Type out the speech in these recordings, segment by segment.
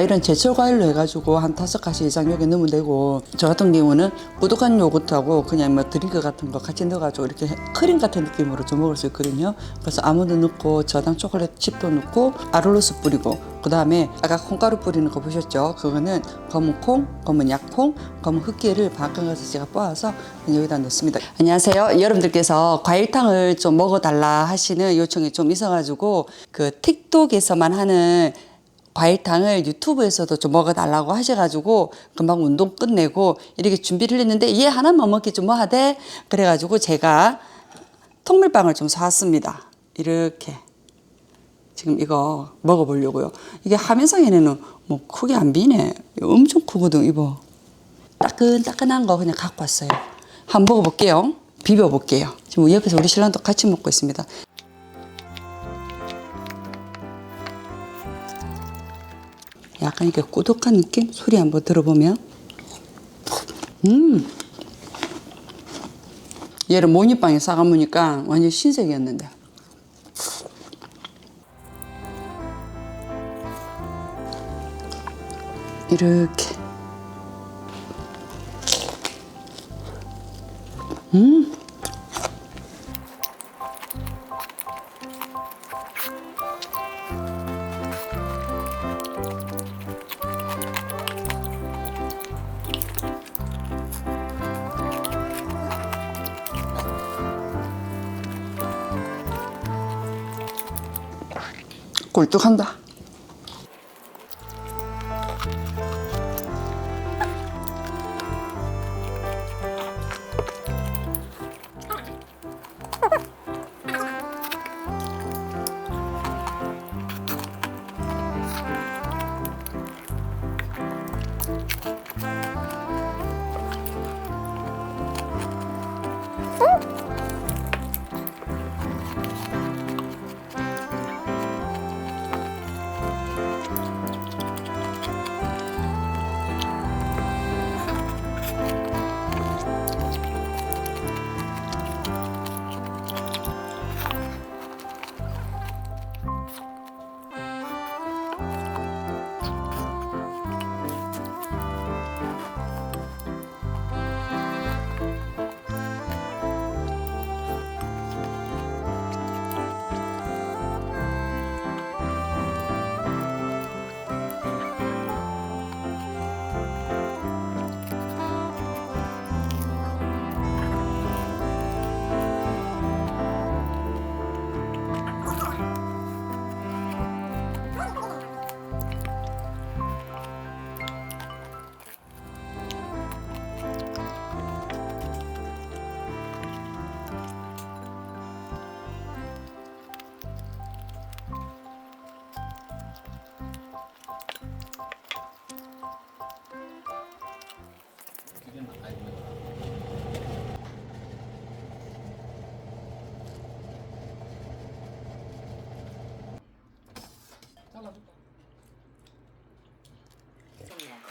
과일은 제철 과일로 해가지고 한 다섯 가지 이상 여기 넣으면 되고 저 같은 경우는 꾸덕한 요거트하고 그냥 뭐 드링크 같은 거 같이 넣어가지고 이렇게 크림 같은 느낌으로 좀 먹을 수 있거든요. 그래서 아몬드 넣고 저당 초콜릿 칩도 넣고 아롤로스 뿌리고 그 다음에 아까 콩가루 뿌리는 거 보셨죠? 그거는 검은 콩, 검은 약콩, 검은 흑기를 바꿔서 제가 빻아서 여기다 넣습니다. 안녕하세요. 여러분들께서 과일탕을 좀 먹어달라 하시는 요청이 좀 있어가지고 그 틱톡에서만 하는 과일탕을 유튜브에서도 좀 먹어달라고 하셔가지고 금방 운동 끝내고 이렇게 준비를 했는데 얘 하나만 먹기 좀 뭐하대? 그래가지고 제가 통밀빵을 좀 사왔습니다. 이렇게 지금 이거 먹어보려고요. 이게 화면상에는 뭐 크게 안 비네. 엄청 크거든 이거. 따끈따끈한 거 그냥 갖고 왔어요. 한번 먹어볼게요. 비벼볼게요. 지금 옆에서 우리 신랑도 같이 먹고 있습니다. 약간 이렇게 꾸덕한 느낌? 소리 한번 들어보면. 음. 얘를 모니빵에 싸가무니까 완전 신세계였는데. 이렇게. 꿀뚝한다.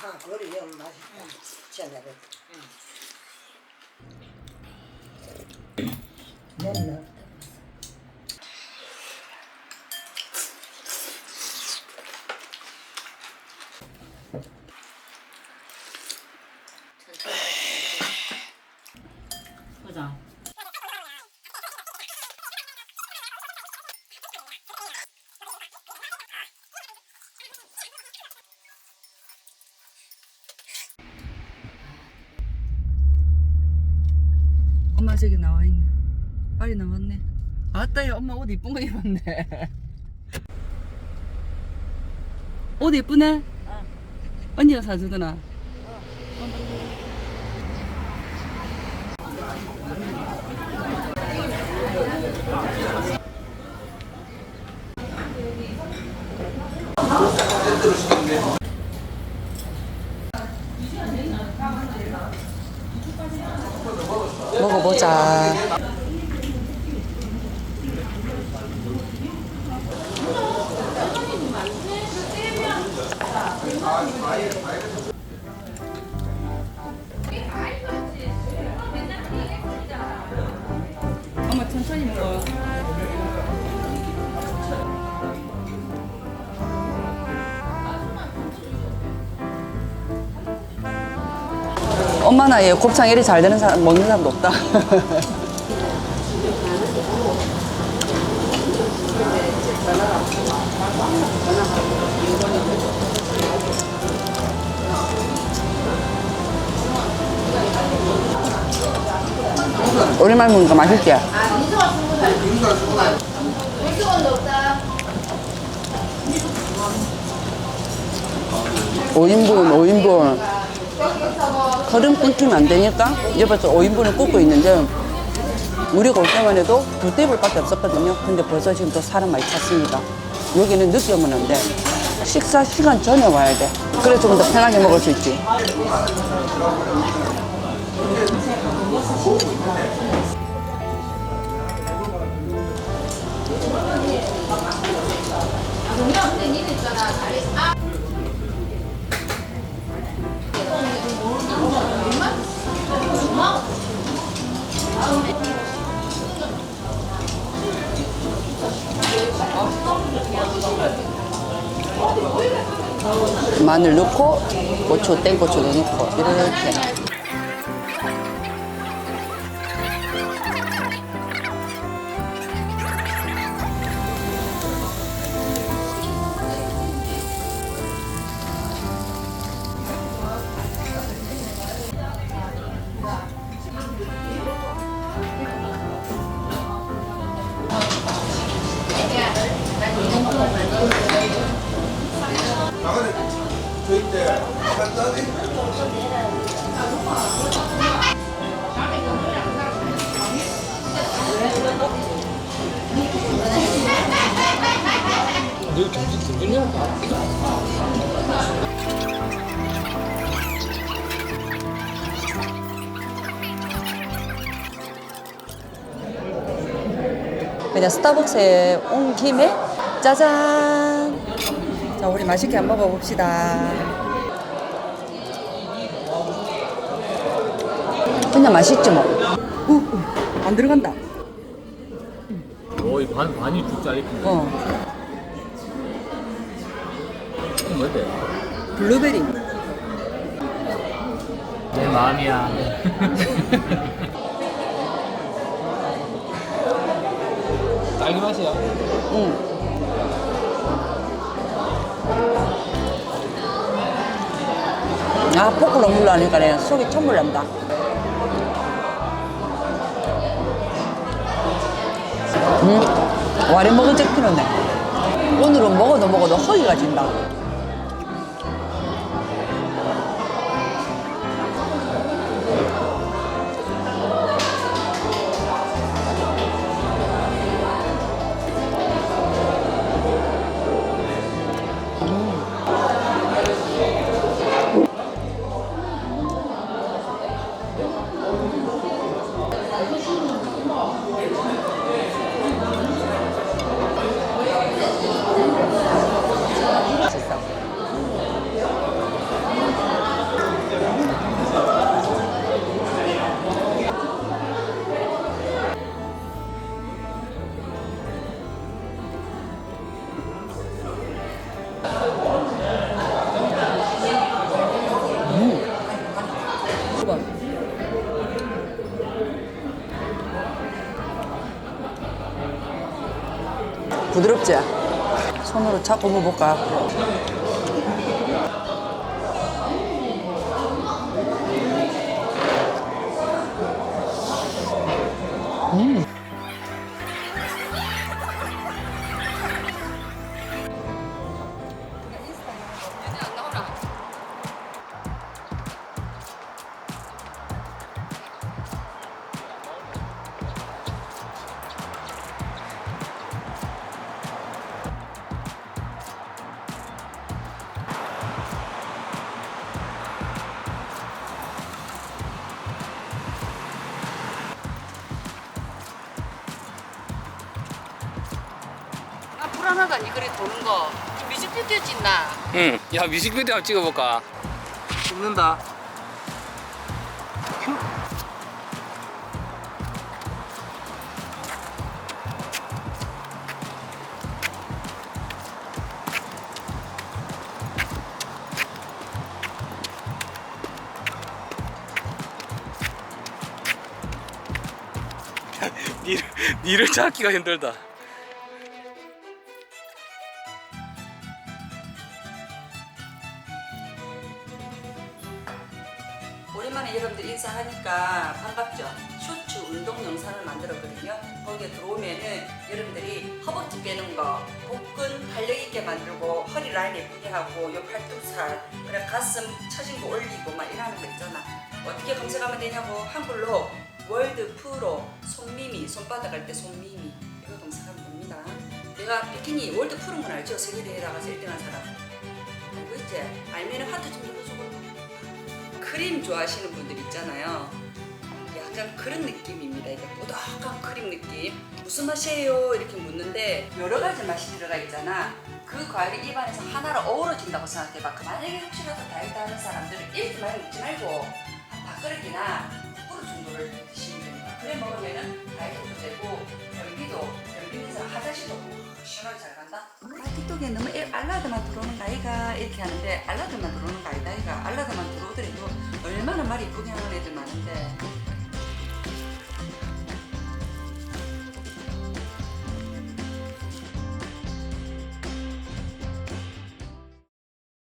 아, 그거를 영 맛있다. 진짜 맨날 보자. 엄마 저기 나와 있네. 빨리 나왔네. 아따, 야, 엄마 옷 이쁜 거 입었네. 옷 이쁘네? 언니가 사주더나. 먹어보자. 엄마 나이에 곱창 이리 잘 되는 사람 먹는 사람도 없다. 오랜만에 먹으니까 맛있지? 5인분, 5인분. 걸음 끊기면 안 되니까 옆에서 5인분을 굽고 있는데 우리가 올 때만 해도 두 테이블밖에 없었거든요. 근데 벌써 지금 또 사람 많이 찼습니다. 여기는 늦게 오면 안 돼. 식사 시간 전에 와야 돼. 그래 좀더 편하게 먹을 수 있지. 마늘 넣고 고추, 땡고추도 넣고 이렇게. 그냥 스타벅스에 온 김에 짜잔. 자, 우리 맛있게 한번 먹어봅시다. 그냥 맛있지 뭐. 우, 우, 안 들어간다. 거의 반, 반이 죽짜리 어, 뭔데? 블루베리. 내 마음이야 딸기 맛이야 응. 아, 포크로 물러하니까 내 속이 천불 난다. 음, 와리 먹은 적 필요네. 오늘은 먹어도 먹어도 허기가 진다. 부드럽지? 손으로 잡고 먹어볼까? 하나가 이그리 도는 거. 이 뮤직비디오 찍나? 응. 야 뮤직비디오 한번 찍어볼까? 찍는다. 니를, 니를 찾기가 힘들다. 만들었거든요. 거기에 들어오면은 여러분들이 허벅지 빼는 거, 복근 탄력 있게 만들고 허리 라인 예쁘게 하고 요 팔뚝살, 그래 가슴 처진 거 올리고 막 이러는 거 있잖아. 어떻게 검색하면 되냐고 한글로 월드 프로 손미미 손바닥 할 때 손미미 이거 검색하면 됩니다. 내가 비키니 월드 프로인 건 알죠? 세계 대회 나가서 1등한 사람. 알고 있지? 알면은 하트 좀 눌러주고. 크림 좋아하시는 분들 있잖아요. 약간 그런 느낌입니다. 이게 꾸덕한 크림 느낌. 무슨 맛이에요? 이렇게 묻는데 여러 가지 맛이 들어가 있잖아. 그 과일이 입안에서 하나로 어우러진다고 생각해봐. 만약에 혹시라도 다이어트 하는 사람들은 이렇게 많이 먹지 말고 한 밥그릇이나 국그릇 정도를 드시면 됩니다. 그래 먹으면은 다이어트도 되고 변비도 변비에서 화장실도 시원하게 잘 간다. 아, 틱톡에 너무 애- 알라드만 들어오는 나이가 이렇게 하는데 알라드만 들어오는 거 아니다 이가 알라드만 들어오더라도 얼마나 말이 이쁘게 하는 애들 많은데